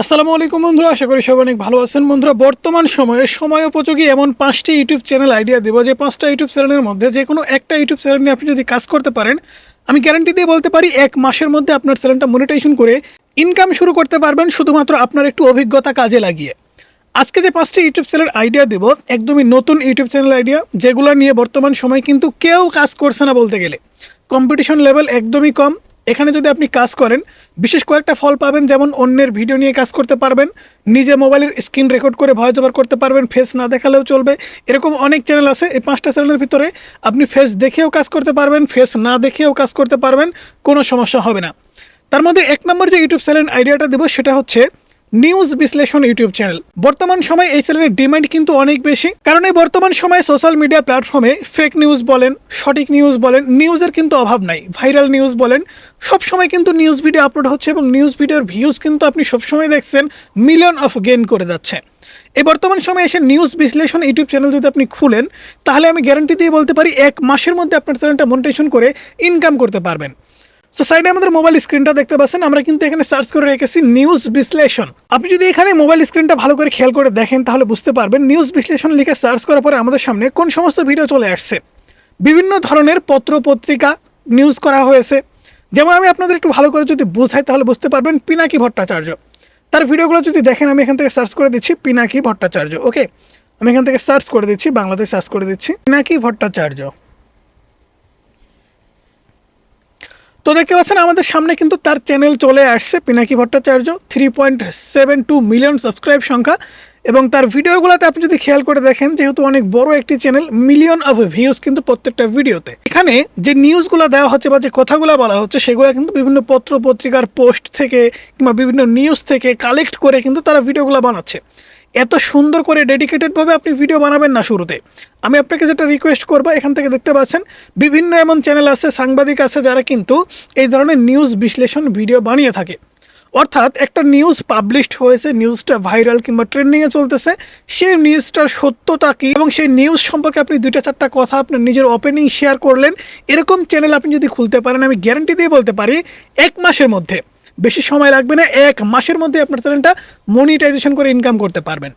আসসালামু আলাইকুম বন্ধুরা, আশা করি সবাই অনেক ভালো আছেন। বন্ধুরা, বর্তমান সময়ে সময় উপযোগী এমন পাঁচটি ইউটিউব চ্যানেল আইডিয়া দেবো। যে পাঁচটা ইউটিউব চ্যানেলের মধ্যে যে কোনো একটা ইউটিউব চ্যানেল নিয়ে আপনি যদি কাজ করতে পারেন, আমি গ্যারান্টি দিয়ে বলতে পারি এক মাসের মধ্যে আপনার চ্যানেলটা মনিটাইজেশন করে ইনকাম শুরু করতে পারবেন, শুধুমাত্র আপনার একটু অভিজ্ঞতা কাজে লাগিয়ে। আজকে যে পাঁচটি ইউটিউব চ্যানেল আইডিয়া দেব, একদমই নতুন ইউটিউব চ্যানেল আইডিয়া যেগুলো নিয়ে বর্তমান সময় কিন্তু কেউ কাজ করছে না বলতে গেলে। কম্পিটিশন লেভেল একদমই কম এখানে যদি আপনি কাজ করেন, বিশেষ কয়েকটা ফল পাবেন, যেমন অন্যের ভিডিও নিয়ে কাজ করতে পারবেন, নিজে মোবাইলের স্ক্রিন রেকর্ড করে ভয়েস ওভার করতে পারবেন ফেস না দেখালেও চলবে। এরকম অনেক চ্যানেল আছে, এই পাঁচটা চ্যানেলের ভিতরে আপনি ফেস দেখেও কাজ করতে পারবেন ফেস না দেখেও কাজ করতে পারবেন, কোনো সমস্যা হবে না। তার মধ্যে এক নম্বর যে ইউটিউব চ্যানেল আইডিয়াটা দেবো, সেটা হচ্ছে নিউজ বিশ্লেষণ ইউটিউব চ্যানেল। বর্তমান সময়ে এই চ্যানেলের ডিমান্ড কিন্তু অনেক বেশি। কারণ এই বর্তমান সময়ে সোশ্যাল মিডিয়া প্ল্যাটফর্মে ফেক নিউজ বলেন, সঠিক নিউজ বলেন নিউজের কিন্তু অভাব নাই। ভাইরাল নিউজ বলেন সব সময় কিন্তু নিউজ ভিডিও আপলোড হচ্ছে এবং নিউজ ভিডিওর ভিউজ কিন্তু আপনি সবসময় দেখছেন মিলিয়ন অফ গেইন করে যাচ্ছে। এই বর্তমান সময়ে এসে নিউজ বিশ্লেষণ ইউটিউব চ্যানেল যদি আপনি খুলেন, তাহলে আমি গ্যারান্টি দিয়ে বলতে পারি, এক মাসের মধ্যে আপনার চ্যানেলটা মনিটেশন করে ইনকাম করতে পারবেন। তো সাইডে আমাদের মোবাইল স্ক্রিনটা দেখতে পাচ্ছেন, আমরা কিন্তু এখানে সার্চ করে রেখেছি নিউজ বিশ্লেষণ। আপনি যদি এখানে মোবাইল স্ক্রিনটা ভালো করে খেয়াল করে দেখেন, তাহলে বুঝতে পারবেন নিউজ বিশ্লেষণ লিখে সার্চ করার পরে আমাদের সামনে কোন সমস্ত ভিডিও চলে আসছে। বিভিন্ন ধরনের পত্র পত্রিকা নিউজ করা হয়েছে। যেমন আমি আপনাদের একটু ভালো করে যদি বোঝাই, তাহলে বুঝতে পারবেন পিনাকি ভট্টাচার্য। তার ভিডিওগুলো যদি দেখেন, আমি এখান থেকে সার্চ করে দিচ্ছি পিনাকি ভট্টাচার্য ওকে আমি এখান থেকে সার্চ করে দিচ্ছি, বাংলাতে সার্চ করে দিচ্ছি, পিনাকি ভট্টাচার্য। তো দেখতে পাচ্ছেন, আমাদের সামনে কিন্তু তার চ্যানেল চলে আসছে, Pinaki Bhattacharya three point seven two million subscribe সংখ্যা। এবং তার ভিডিওগুলোতে আপনি যদি খেয়াল করে দেখেন, যেহেতু অনেক বড় একটি চ্যানেল মিলিয়ন অফ ভিউজ কিন্তু প্রত্যেকটা ভিডিওতে। এখানে যে নিউজগুলো দেওয়া হচ্ছে বা যে কথাগুলো বলা হচ্ছে, সেগুলো কিন্তু বিভিন্ন পত্র পত্রিকার পোস্ট থেকে কিংবা বিভিন্ন নিউজ থেকে কালেক্ট করে কিন্তু তারা ভিডিওগুলো বানাচ্ছে। এত সুন্দর করে ডেডিকেটেডভাবে আপনি ভিডিও বানাবেন না শুরুতে। আমি আপনাকে যেটা রিকোয়েস্ট করব, এখান থেকে দেখতে পাচ্ছেন, বিভিন্ন এমন চ্যানেল আছে, সাংবাদিক আছে, যারা কিন্তু এই ধরনের নিউজ বিশ্লেষণ ভিডিও বানিয়ে থাকে। অর্থাৎ একটা নিউজ পাবলিশড হয়েছে নিউজটা ভাইরাল কিংবা ট্রেন্ডিংয়ে চলতেছে, সেই নিউজটার সত্যতা কী এবং সেই নিউজ সম্পর্কে আপনি দুইটা চারটা কথা আপনার নিজের ওপেনিং শেয়ার করলেন, এরকম চ্যানেল আপনি যদি খুলতে পারেন, আমি গ্যারান্টি দিয়ে বলতে পারি, এক মাসের মধ্যে। বেশি সময় লাগবে না, এক মাসের মধ্যে আপনার চ্যানেলটা মনিটাইজেশন করে ইনকাম করতে পারবেন।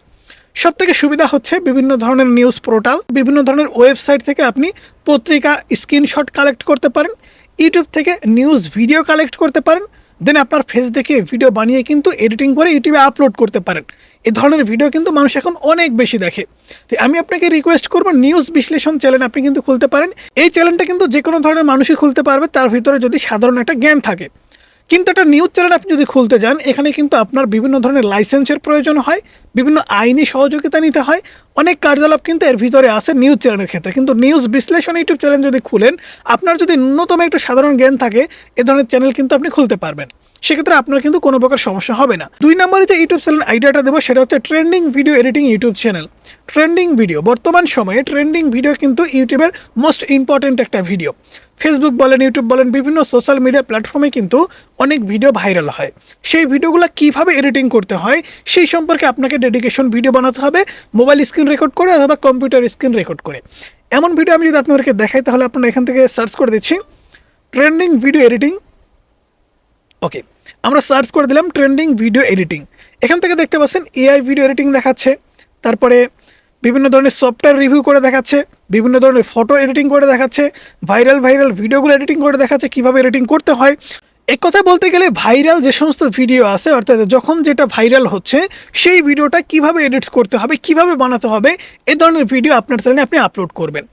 সব থেকে সুবিধা হচ্ছে বিভিন্ন ধরনের নিউজ পোর্টাল বিভিন্ন ধরনের ওয়েবসাইট থেকে আপনি পত্রিকা স্ক্রিনশট কালেক্ট করতে পারেন ইউটিউব থেকে নিউজ ভিডিও কালেক্ট করতে পারেন দেন আপনার ফেস দেখে ভিডিও বানিয়ে কিন্তু এডিটিং করে ইউটিউবে আপলোড করতে পারেন। এ ধরনের ভিডিও কিন্তু মানুষ এখন অনেক বেশি দেখে। তো আমি আপনাকে রিকোয়েস্ট করব নিউজ বিশ্লেষণ চ্যানেল আপনি কিন্তু খুলতে পারেন। এই চ্যানেলটা কিন্তু যে কোনো ধরনের মানুষই খুলতে পারবে, তার ভিতরে যদি সাধারণ একটা জ্ঞান থাকে। কিন্তু একটা নিউজ চ্যানেল আপনি যদি খুলতে যান, এখানে কিন্তু আপনার বিভিন্ন ধরনের লাইসেন্সের প্রয়োজন হয়, বিভিন্ন আইনি সহযোগিতা নিতে হয়, অনেক কার্যালাপ কিন্তু এর ভিতরে আসে নিউজ চ্যানেলের ক্ষেত্রে। কিন্তু নিউজ বিশ্লেষণ ইউটিউব চ্যানেল যদি খুলেন, আপনার যদি ন্যূনতম একটু সাধারণ জ্ঞান থাকে, এ ধরনের চ্যানেল কিন্তু আপনি খুলতে পারবেন। সেক্ষেত্রে আপনার কিন্তু কোনো প্রকার সমস্যা হবে না। দুই নম্বরে যে ইউটিউব চ্যানেল আইডিয়াটা দেবো, সেটা হচ্ছে trending video editing YouTube channel. Trending video বর্তমান সময়ে ট্রেন্ডিং ভিডিও কিন্তু ইউটিউবের মোস্ট ইম্পর্ট্যান্ট একটা ভিডিও ফেসবুক বলেন ইউটিউব বলেন, বিভিন্ন সোশ্যাল মিডিয়া প্ল্যাটফর্মে কিন্তু অনেক ভিডিও ভাইরাল হয়। সেই ভিডিওগুলো কীভাবে এডিটিং করতে হয়, সেই সম্পর্কে আপনাকে ডেডিকেশন ভিডিও বানাতে হবে মোবাইল স্ক্রিন রেকর্ড করে অথবা কম্পিউটার স্ক্রিন রেকর্ড করে। এমন ভিডিও আমি যদি আপনাদেরকে দেখাই, তাহলে আপনারা এখান থেকে সার্চ করে দিচ্ছি। ট্রেন্ডিং ভিডিও এডিটিং ওকে আমরা সার্চ করে দিলাম ট্রেন্ডিং ভিডিও এডিটিং এখান থেকে দেখতে পাচ্ছেন এআই ভিডিও এডিটিং দেখাচ্ছে, তারপরে বিভিন্ন ধরনের সফটওয়্যার রিভিউ করে দেখাচ্ছে, বিভিন্ন ধরনের ফটো এডিটিং করে দেখাচ্ছে ভাইরাল ভাইরাল ভিডিওগুলো এডিটিং করে দেখাচ্ছে, কীভাবে এডিটিং করতে হয়। এক কথা বলতে গেলে ভাইরাল যে সমস্ত ভিডিও আছে, অর্থাৎ যখন যেটা ভাইরাল হচ্ছে, সেই ভিডিওটা কীভাবে এডিটস করতে হবে, কীভাবে বানাতে হবে, এ ধরনের ভিডিও আপনার চ্যানেলে আপনি আপলোড করবেন।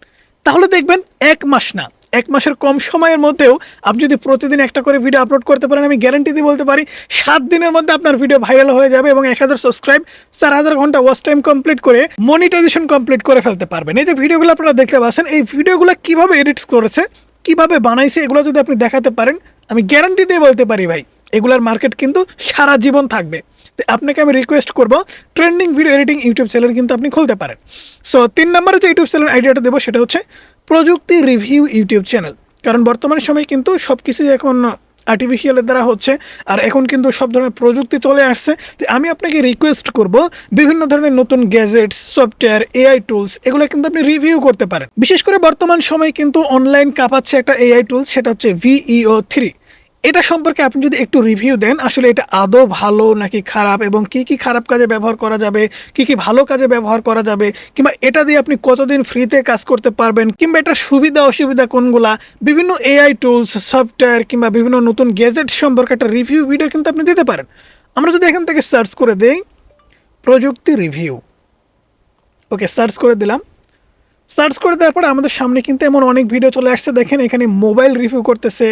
তাহলে দেখবেন এক মাস না এক মাসের কম সময়ের মধ্যেও আপনি যদি প্রতিদিন একটা করে ভিডিও আপলোড করতে পারেন, আমি গ্যারান্টি দিয়ে বলতে পারি, সাত দিনের মধ্যে আপনার ভিডিও ভাইরাল হয়ে যাবে এবং এক হাজার সাবস্ক্রাইব চার হাজার ঘণ্টা ওয়াচ টাইম কমপ্লিট করে মনিটাইজেশন কমপ্লিট করে ফেলতে পারবেন। এই যে ভিডিওগুলো আপনারা দেখতে পাচ্ছেন, এই ভিডিওগুলো কীভাবে এডিটস করেছে, কীভাবে বানাইছে, এগুলো যদি আপনি দেখাতে পারেন, আমি গ্যারান্টি দিয়ে বলতে পারি ভাই, এগুলার মার্কেট কিন্তু সারা জীবন থাকবে। আপনাকে আমি রিকোয়েস্ট করব trending video editing YouTube channel কিন্তু আপনি খুলতে পারেন। সো তিন নম্বরে যে ইউটিউব চ্যানেল আইডিয়াটা দেবো সেটা হচ্ছে প্রযুক্তি রিভিউ ইউটিউব চ্যানেল কারণ বর্তমান সময়ে কিন্তু সব কিছুই এখন আর্টিফিশিয়ালের দ্বারা হচ্ছে, আর এখন কিন্তু সব ধরনের প্রযুক্তি চলে আসছে। তো আমি আপনাকে রিকোয়েস্ট করব বিভিন্ন ধরনের নতুন গ্যাজেটস সফটওয়্যার এআই টুলস এগুলো কিন্তু আপনি রিভিউ করতে পারেন। বিশেষ করে বর্তমান সময়ে কিন্তু অনলাইন কাঁপাচ্ছে একটা এআই টুলস সেটা হচ্ছে ভিইও থ্রি এটা সম্পর্কে আপনি যদি একটু রিভিউ দেন, আসলে এটা আদৌ ভালো নাকি খারাপ এবং কি কি খারাপ কাজে ব্যবহার করা যাবে, কি কি ভালো কাজে ব্যবহার করা যাবে, কিংবা এটা দিয়ে আপনি কতদিন ফ্রিতে কাজ করতে পারবেন, কিংবা এটার সুবিধা অসুবিধা কোনগুলা, বিভিন্ন এআই টুলস সফটওয়্যার কিংবা বিভিন্ন নতুন গ্যাজেট সম্পর্কে একটা রিভিউ ভিডিও কিন্তু আপনি দিতে পারেন। আমরা যদি এখান থেকে সার্চ করে দেই, প্রযুক্তি রিভিউ ওকে সার্চ করে দিলাম। সার্চ করে দেওয়ার পরে আমাদের সামনে কিন্তু এমন অনেক ভিডিও চলে আসছে। দেখেন এখানে মোবাইল রিভিউ করতেছে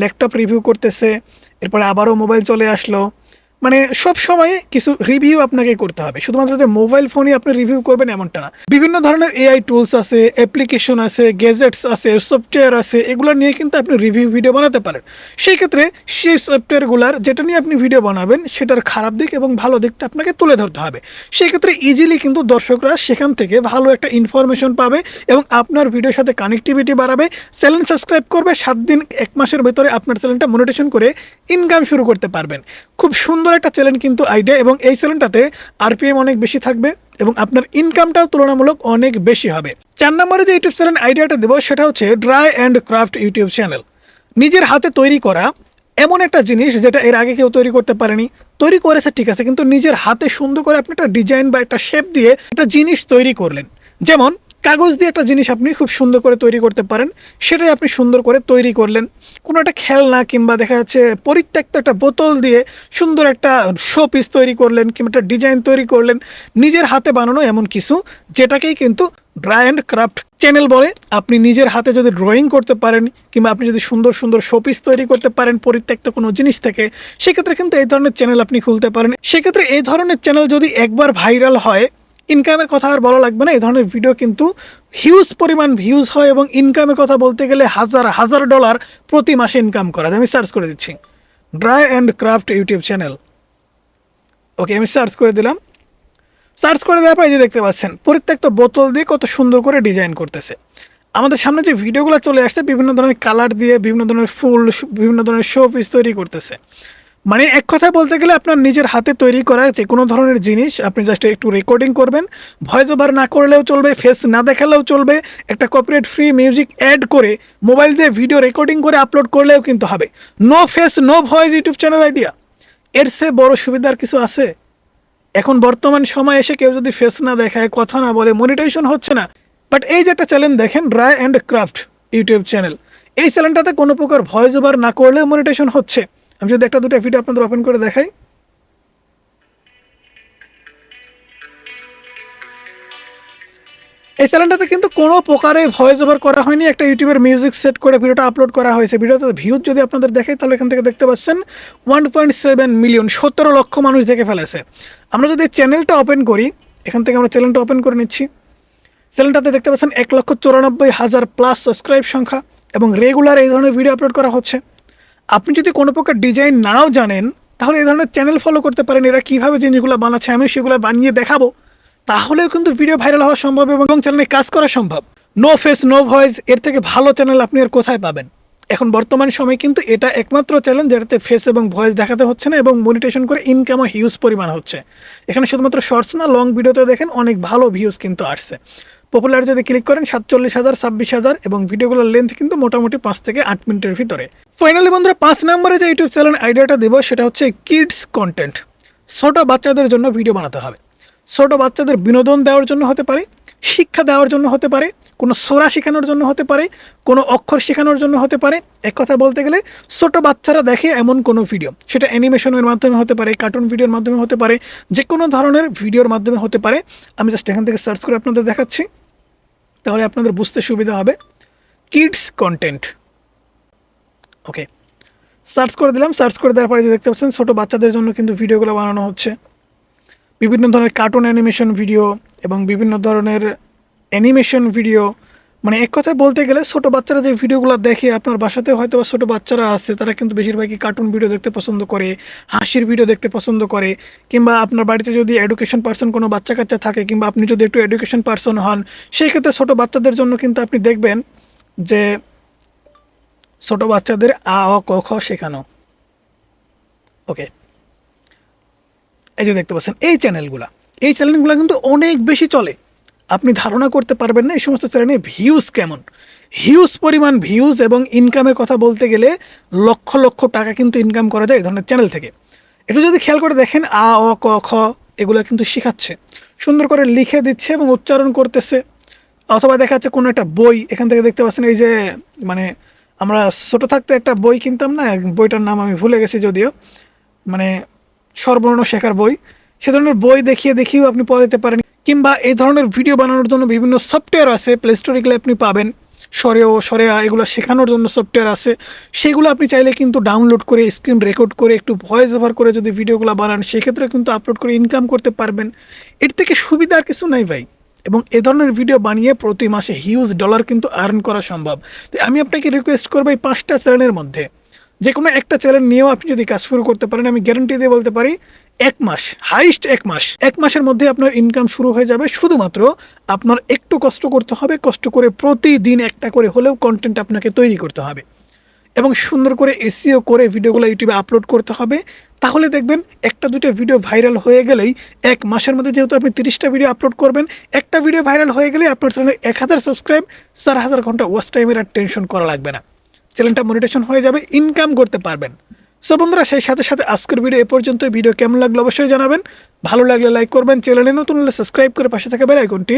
ল্যাপটপ রিভিউ করতেছে, এরপরে আবারও মোবাইল চলে আসলো। মানে সব সময় কিছু রিভিউ আপনাকে করতে হবে। শুধুমাত্র যে মোবাইল ফোনই আপনি রিভিউ করবেন এমনটা না। বিভিন্ন ধরনের এআই টুলস আছে অ্যাপ্লিকেশন আছে গ্যাজেটস আছে সফটওয়্যার আছে, এগুলো নিয়ে কিন্তু আপনি রিভিউ ভিডিও বানাতে পারেন। সেই ক্ষেত্রে সেই সফটওয়্যারগুলোর যেটা নিয়ে আপনি ভিডিও বানাবেন, সেটার খারাপ দিক এবং ভালো দিকটা আপনাকে তুলে ধরতে হবে। সেই ক্ষেত্রে ইজিলি কিন্তু দর্শকরা সেখান থেকে ভালো একটা ইনফরমেশন পাবে এবং আপনার ভিডিওর সাথে কানেক্টিভিটি বাড়াবে। চ্যানেল সাবস্ক্রাইব করবে, সাত দিন, এক মাসের ভেতরে আপনার চ্যানেলটা মনিটেশন করে ইনকাম শুরু করতে পারবেন। খুব সুন্দর একটা চ্যানেল কিন্তু আইডিয়া এবং এই চ্যানেলটাতে আরপিএম অনেক বেশি থাকবে এবং আপনার ইনকামটাও তুলনামূলক অনেক বেশি হবে। চার নম্বরে যে ইউটিউব চ্যানেল আইডিয়াটা দেবো, সেটা হচ্ছে dry and craft YouTube channel নিজের হাতে তৈরি করা এমন একটা জিনিস যেটা এর আগে কেউ তৈরি করতে পারেনি। তৈরি করেছে ঠিক আছে, কিন্তু নিজের হাতে সুন্দর করে আপনি একটা ডিজাইন বা একটা শেপ দিয়ে একটা জিনিস তৈরি করলেন। যেমন কাগজ দিয়ে একটা জিনিস আপনি খুব সুন্দর করে তৈরি করতে পারেন, সেটাই আপনি সুন্দর করে তৈরি করলেন। কোনো একটা খেলনা কিংবা দেখা যাচ্ছে পরিত্যক্ত একটা বোতল দিয়ে সুন্দর একটা শো পিস তৈরি করলেন কিংবা একটা ডিজাইন তৈরি করলেন, নিজের হাতে বানানো এমন কিছু যেটাকেই কিন্তু ড্রাই অ্যান্ড ক্রাফট চ্যানেল বলে। আপনি নিজের হাতে যদি ড্রয়িং করতে পারেন কিংবা আপনি যদি সুন্দর সুন্দর শোপিস তৈরি করতে পারেন পরিত্যক্ত কোনো জিনিস থেকে, সেক্ষেত্রে কিন্তু এই ধরনের চ্যানেল আপনি খুলতে পারেন। সেক্ষেত্রে এই ধরনের চ্যানেল যদি একবার ভাইরাল হয় ইনকামের কথা আর বলা লাগবে না, এই ধরনের ভিডিও কিন্তু হিউজ পরিমাণ ভিউজ হয় এবং ইনকামের কথা বলতে গেলে হাজার হাজার ডলার প্রতি মাসে ইনকাম করা। আমি সার্চ করে দিচ্ছি। Dry and craft YouTube channel okay আমি সার্চ করে দিলাম। সার্চ করে দেওয়ার পর এই যে দেখতে পাচ্ছেন পরিত্যক্ত বোতল দিয়ে কত সুন্দর করে ডিজাইন করতেছে। আমাদের সামনে যে ভিডিওগুলো চলে আসছে, বিভিন্ন ধরনের কালার দিয়ে বিভিন্ন ধরনের ফুল, বিভিন্ন ধরনের শো পিস তৈরি করতেছে। মানে এক কথায় বলতে গেলে আপনার নিজের হাতে তৈরি করা যে কোনো ধরনের জিনিস, আপনি জাস্ট একটু রেকর্ডিং করবেন। ভয়েস ওভার না করলেও চলবে ফেস না দেখালেও চলবে। একটা কপিরাইট ফ্রি মিউজিক অ্যাড করে মোবাইল দিয়ে ভিডিও রেকর্ডিং করে আপলোড করলেও কিন্তু হবে। No face no voice YouTube channel idea এর সে বড় সুবিধার কিছু আছে? এখন বর্তমান সময় এসে কেউ যদি ফেস না দেখায়, কথা না বলে মনিটাইজেশন হচ্ছে না। বাট এই যে একটা চ্যানেল দেখেন dry and craft YouTube channel এই চ্যানেলটাতে কোনো প্রকার ভয়েস ওভার না করলেও মনিটাইজেশন হচ্ছে। আমি যদি একটা দুটো ভিডিও আপনাদের ওপেন করে দেখাই। এই চ্যানেলটাতে কিন্তু কোনো প্রকারে ভয়েস ওভার করা হয়নি, একটা ইউটিউবের মিউজিক সেট করে ভিডিওটা আপলোড করা হয়েছে। ভিডিওতে ভিউজ যদি আপনাদের দেখে তাহলে এখান থেকে দেখতে পাচ্ছেন ওয়ান পয়েন্ট সেভেন মিলিয়ন সতেরো লক্ষ মানুষ দেখে ফেলেছে। আমরা যদি চ্যানেলটা ওপেন করি, এখান থেকে আমরা চ্যানেলটা ওপেন করে নিচ্ছি। চ্যানেলটাতে দেখতে পাচ্ছেন এক লক্ষ চুরানব্বই হাজার প্লাস সাবস্ক্রাইব সংখ্যা এবং রেগুলার এই ধরনের ভিডিও আপলোড করা হচ্ছে। আপনি যদি কোনো প্রকার ডিজাইন নাও জানেন, তাহলে এই ধরনের চ্যানেল ফলো করতে পারেন। এরা কীভাবে জিনিসগুলো বানাচ্ছে, আমি সেগুলো বানিয়ে দেখাবো। তাহলেও কিন্তু ভিডিও ভাইরাল হওয়া সম্ভব এবং চ্যানেলে কাজ করা সম্ভব। নো ফেস নো ভয়েস এর থেকে ভালো চ্যানেল আপনি আর কোথায় পাবেন? এখন বর্তমান সময় কিন্তু এটা একমাত্র চ্যানেল যেটাতে ফেস এবং ভয়েস দেখাতে হচ্ছে না এবং মনিটেশন করে ইনকামও হিউজ পরিমাণ হচ্ছে। এখানে শুধুমাত্র শর্টস না লং ভিডিওতে দেখেন অনেক ভালো ভিউজ কিন্তু আসছে। পপুলার যদি ক্লিক করেন, সাতচল্লিশ হাজার, ছাব্বিশ হাজার এবং ভিডিওগুলোর লেন্থ কিন্তু মোটামুটি পাঁচ থেকে আট মিনিটের ভিতরে। ফাইনালি বন্ধুরা, পাঁচ নম্বরে যে ইউটিউব চ্যানেল আইডিয়াটা দেবো, সেটা হচ্ছে কিডস কন্টেন্ট ছোট বাচ্চাদের জন্য ভিডিও বানাতে হবে। ছোট বাচ্চাদের বিনোদন দেওয়ার জন্য হতে পারে, শিক্ষা দেওয়ার জন্য হতে পারে, কোনো সোরা শেখানোর জন্য হতে পারে, কোনো অক্ষর শেখানোর জন্য হতে পারে। এক কথা বলতে গেলে, ছোট বাচ্চারা দেখে এমন কোনো ভিডিও সেটা অ্যানিমেশনের মাধ্যমে হতে পারে কার্টুন ভিডিওর মাধ্যমে হতে পারে, যে কোনো ধরনের ভিডিওর মাধ্যমে হতে পারে। আমি জাস্ট এখান থেকে সার্চ করে আপনাদের দেখাচ্ছি। তাহলে আপনাদের বুঝতে সুবিধা হবে। কিডস কন্টেন্ট ওকে সার্চ করে দিলাম সার্চ করে দেওয়ার পরে যে দেখতে পাচ্ছেন, ছোটো বাচ্চাদের জন্য কিন্তু ভিডিওগুলো বানানো হচ্ছে। বিভিন্ন ধরনের কার্টুন অ্যানিমেশন ভিডিও এবং বিভিন্ন ধরনের অ্যানিমেশন ভিডিও মানে এক কথায় বলতে গেলে ছোট বাচ্চারা যে ভিডিওগুলো দেখে আপনার বাসাতে হয়তো বা ছোটো বাচ্চারা আছে, তারা কিন্তু বেশিরভাগই কার্টুন ভিডিও দেখতে পছন্দ করে, হাসির ভিডিও দেখতে পছন্দ করে। কিংবা আপনার বাড়িতে যদি এডুকেশন পার্সন কোনো বাচ্চা কাচ্চা থাকে, কিংবা আপনি যদি একটু এডুকেশন পার্সন হন, সেই ক্ষেত্রে ছোটো বাচ্চাদের জন্য কিন্তু আপনি দেখবেন যে ছোটো বাচ্চাদের আ, অ, ক, খ শেখানো। ওকে এই যে দেখতে পাচ্ছেন, এই চ্যানেলগুলো এই চ্যানেলগুলো কিন্তু অনেক বেশি চলে। আপনি ধারণা করতে পারবেন না এই সমস্ত চ্যানেলে ভিউজ কেমন। হিউজ পরিমাণ ভিউজ এবং ইনকামের কথা বলতে গেলে লক্ষ লক্ষ টাকা কিন্তু ইনকাম করা যায় এই ধরনের চ্যানেল থেকে। একটু যদি খেয়াল করে দেখেন, আ, অ, ক, খ এগুলো কিন্তু শেখাচ্ছে। সুন্দর করে লিখে দিচ্ছে এবং উচ্চারণ করতেছে। অথবা দেখা যাচ্ছে কোনো একটা বই, এখান থেকে দেখতে পাচ্ছেন এই যে মানে আমরা ছোটো থাকতে একটা বই কিনতাম না বইটার নাম আমি ভুলে গেছি যদিও মানে সর্বর্ণ শেখার বই। সে ধরনের বই দেখিয়ে দেখিয়েও আপনি পড়াতে পারেন, কিংবা এই ধরনের ভিডিও বানানোর জন্য বিভিন্ন সফটওয়্যার আছে প্লে স্টোরে গেলে আপনি পাবেন। সরেও, সরেয়া এগুলো শেখানোর জন্য সফটওয়্যার আছে। সেগুলো আপনি চাইলে কিন্তু ডাউনলোড করে স্ক্রিন রেকর্ড করে, একটু ভয়েস ওভার করে যদি ভিডিওগুলো বানান, সেক্ষেত্রে কিন্তু আপলোড করে ইনকাম করতে পারবেন। এর থেকে সুবিধা আর কিছু নাই ভাই। এবং এ ধরনের ভিডিও বানিয়ে প্রতি মাসে হিউজ ডলার কিন্তু আর্ন করা সম্ভব। তো আমি আপনাকে রিকোয়েস্ট করব এই পাঁচটা চ্যানেলের মধ্যে। যে কোনো একটা চ্যানেল নিয়েও আপনি যদি কাজ শুরু করতে পারেন, আমি গ্যারান্টি দিয়ে বলতে পারি, এক মাস হাইস্ট এক মাস, এক মাসের মধ্যে আপনার ইনকাম শুরু হয়ে যাবে। শুধুমাত্র আপনার একটু কষ্ট করতে হবে, কষ্ট করে প্রতিদিন একটা করে হলেও কন্টেন্ট আপনাকে তৈরি করতে হবে। এবং সুন্দর করে এসিও করে ভিডিওগুলো ইউটিউবে আপলোড করতে হবে। তাহলে দেখবেন একটা দুটো ভিডিও ভাইরাল হয়ে গেলেই এক মাসের মধ্যে যেহেতু আপনি তিরিশটা ভিডিও আপলোড করবেন, একটা ভিডিও ভাইরাল হয়ে গেলেই আপনার চ্যানেলে এক হাজার সাবস্ক্রাইব চার হাজার ঘণ্টা ওয়াচ টাইমের আর টেনশন করা লাগবে না। চ্যানেলটা মনিটেশন হয়ে যাবে ইনকাম করতে পারবেন। সো বন্ধুরা, সেই সাথে সাথে আজকের ভিডিও এ পর্যন্ত ভিডিও কেমন লাগল অবশ্যই জানাবেন। ভালো লাগলে লাইক করবেন চ্যানেলে নতুন হলে সাবস্ক্রাইব করে পাশে থাকা বেল আইকনটি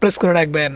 প্রেস করে রাখবেন।